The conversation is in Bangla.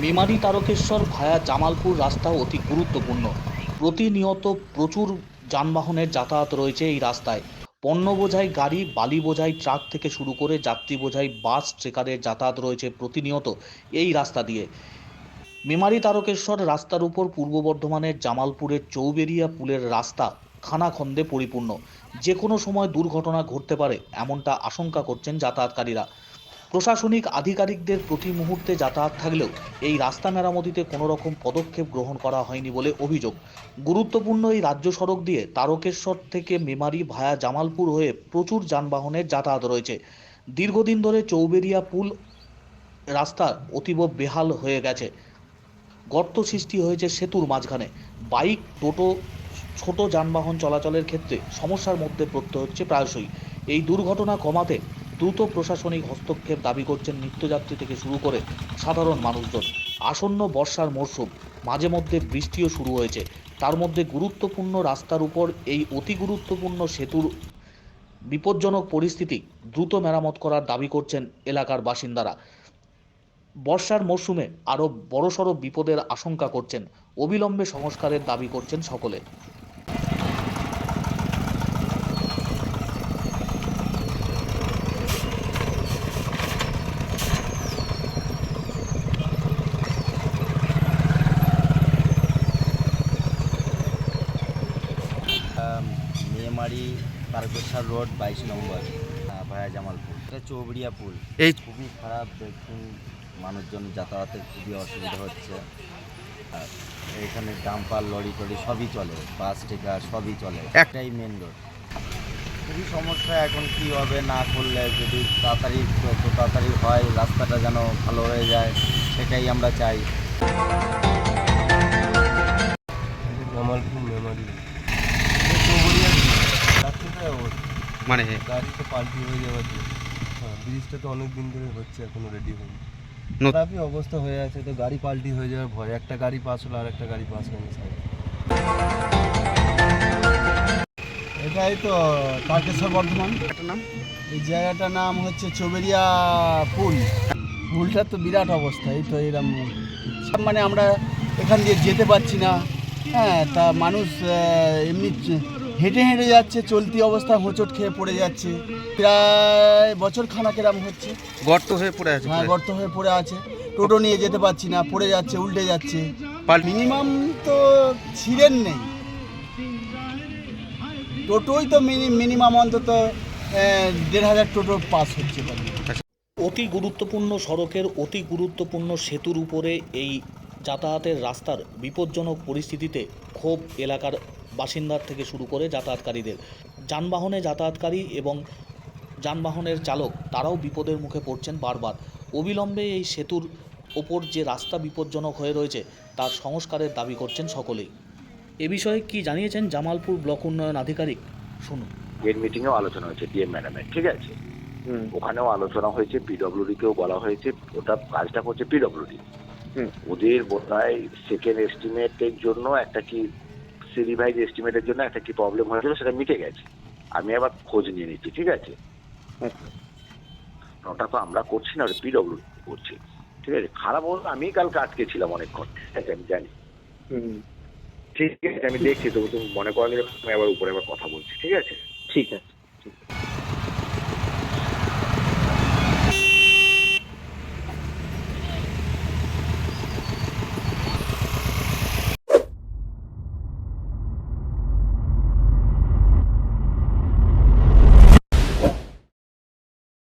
মেমারি তারকেশ্বর ভায়া জামালপুর রাস্তা অতি গুরুত্বপূর্ণ। প্রতিনিয়ত প্রচুর যানবাহনের যাতায়াত রয়েছে এই রাস্তায়। পণ্য বোঝাই গাড়ি, বালি বোঝাই ট্রাক থেকে শুরু করে যাত্রী বোঝাই বাস ট্রেকারের যাতায়াত রয়েছে প্রতিনিয়ত এই রাস্তা দিয়ে। মেমারি তারকেশ্বর রাস্তার উপর পূর্ব বর্ধমানের জামালপুরের চৌবেরিয়া পুলের রাস্তা খানাখন্দে পরিপূর্ণ। যে কোনো সময় দুর্ঘটনা ঘটতে পারে, এমনটা আশঙ্কা করছেন যাতায়াতকারীরা। প্রশাসনিক আধিকারিকদের প্রতি মুহূর্তে যাতায়াত থাকলেও এই রাস্তা মেরামতিতে কোনো রকম পদক্ষেপ গ্রহণ করা হয়নি বলে অভিযোগ। গুরুত্বপূর্ণ এই রাজ্য সড়ক দিয়ে তারকেশ্বর থেকে মেমারি ভায়া জামালপুর হয়ে প্রচুর যানবাহনের যাতায়াত রয়েছে। দীর্ঘদিন ধরে চৌবেরিয়া পুল রাস্তা অতীব বেহাল হয়ে গেছে। গর্ত সৃষ্টি হয়েছে সেতুর মাঝখানে। বাইক, টোটো, ছোট যানবাহন চলাচলের ক্ষেত্রে সমস্যার মধ্যে পড়তে হচ্ছে প্রায়শই। এই দুর্ঘটনা কমাতে দ্রুত প্রশাসনিক হস্তক্ষেপ দাবি করছেন নিত্যযাত্রী থেকে শুরু করে সাধারণ মানুষজন। আসন্ন বর্ষার মরশুম, মাঝে মধ্যে বৃষ্টিও শুরু হয়েছে। তার মধ্যে গুরুত্বপূর্ণ রাস্তার উপর এই অতি গুরুত্বপূর্ণ সেতুর বিপজ্জনক পরিস্থিতি দ্রুত মেরামত করার দাবি করছেন এলাকার বাসিন্দারা। বর্ষার মরশুমে আরও বড়সড় বিপদের আশঙ্কা করছেন। অবিলম্বে সংস্কারের দাবি করছেন সকলে। মেমারি তারকেশ্বর রোড বাইশ নম্বর ভায়া জামালপুর। এটা চৌবড়িয়া পুল। এই খুবই খারাপ দেখুন মানুষজন যাতায়াতের খুবই অসুবিধা হচ্ছে। আর এখানে ডাম্পার লরি টরি সবই চলে বাস টেকার সবই চলে। একটাই মেন রোড খুবই সমস্যা এখন কি হবে না করলে যদি তাড়াতাড়ি যত তাড়াতাড়ি হয় রাস্তাটা যেন ভালো হয়ে যায় সেটাই আমরা চাই। জামালপুর মেমারি। মানে গাড়ি তো পাল্টি হয়ে যাবে তো হ্যাঁ ব্রিজটা তো অনেক দিন ধরে হচ্ছে এখনও রেডি হয়নি। খারাপই অবস্থা হয়ে আছে তো গাড়ি পাল্টি হয়ে যাওয়ার ভয়। একটা গাড়ি পাস হলো আর একটা গাড়ি পাস হয়নি সাইড এটাই তো তারকেশ্বর বর্ধমান। নাম? এই জায়গাটার নাম হচ্ছে চৌবেরিয়া পুল। পুলটার তো বিরাট অবস্থা এই তো এরকম মানে আমরা এখান দিয়ে যেতে পারছি না। হ্যাঁ তা মানুষ এমনি হেঁটে হেঁটে যাচ্ছে চলতি অবস্থা হোঁচট খেয়ে পড়ে যাচ্ছে। প্রায় বছর খানা কেরাম হচ্ছে। গর্ত হয়ে পড়ে আছে হ্যাঁ গর্ত হয়ে পড়ে আছে। টোটো নিয়ে যেতে পারছি না পড়ে যাচ্ছে উল্টে যাচ্ছে। মিনিমাম তো ছিলেন নেই। টোটোই তো মিনিমাম অন্তত দেড় হাজার টোটো পাস হচ্ছে। অতি গুরুত্বপূর্ণ সড়কের অতি গুরুত্বপূর্ণ সেতুর উপরে এই যাতায়াতের রাস্তার বিপজ্জনক পরিস্থিতিতে ক্ষোভ এলাকার বাসিন্দার থেকে শুরু করে যাতায়াতকারীদের। যানবাহনে যাতায়াতকারী এবং যানবাহনের চালক তারাও বিপদের মুখে পড়ছেন বারবার। অবিলম্বে এই সেতুর ওপর যে রাস্তা বিপজ্জনক হয়ে রয়েছে তার সংস্কারের দাবি করছেন সকলেই। এ বিষয়ে কি জানিয়েছেন জামালপুর ব্লক উন্নয়ন আধিকারিক? শুনুন। এর মিটিংয়েও আলোচনা হয়েছে ডিএম ম্যাডামের ঠিক আছে? ওখানেও আলোচনা হয়েছে পিডব্লিউডি কেও বলা হয়েছে ওটা কাজটা করছে পিডব্লিউডি ওদের বোধহয় সেকেন্ড এস্টিমেটের জন্য একটা কি সিরিভাইজ এস্টিমেটের জন্য একটা কি প্রবলেম হয়েছিল সেটা মিটে গেছে। আমি আবার খোঁজ নিয়ে নিচ্ছি ঠিক আছে? ওটা তো আমরা করছি না ওটা পিডব্লিউডি করছি। ঠিক আছে? খারাপ হলো আমি কালকে আটকে ছিলাম অনেকক্ষণ ঠিক আছে? আমি জানি। ঠিক আছে আমি দেখছি তবু তুমি মনে করালে আমি আবার উপরে আবার কথা বলছি ঠিক আছে? ঠিক আছে।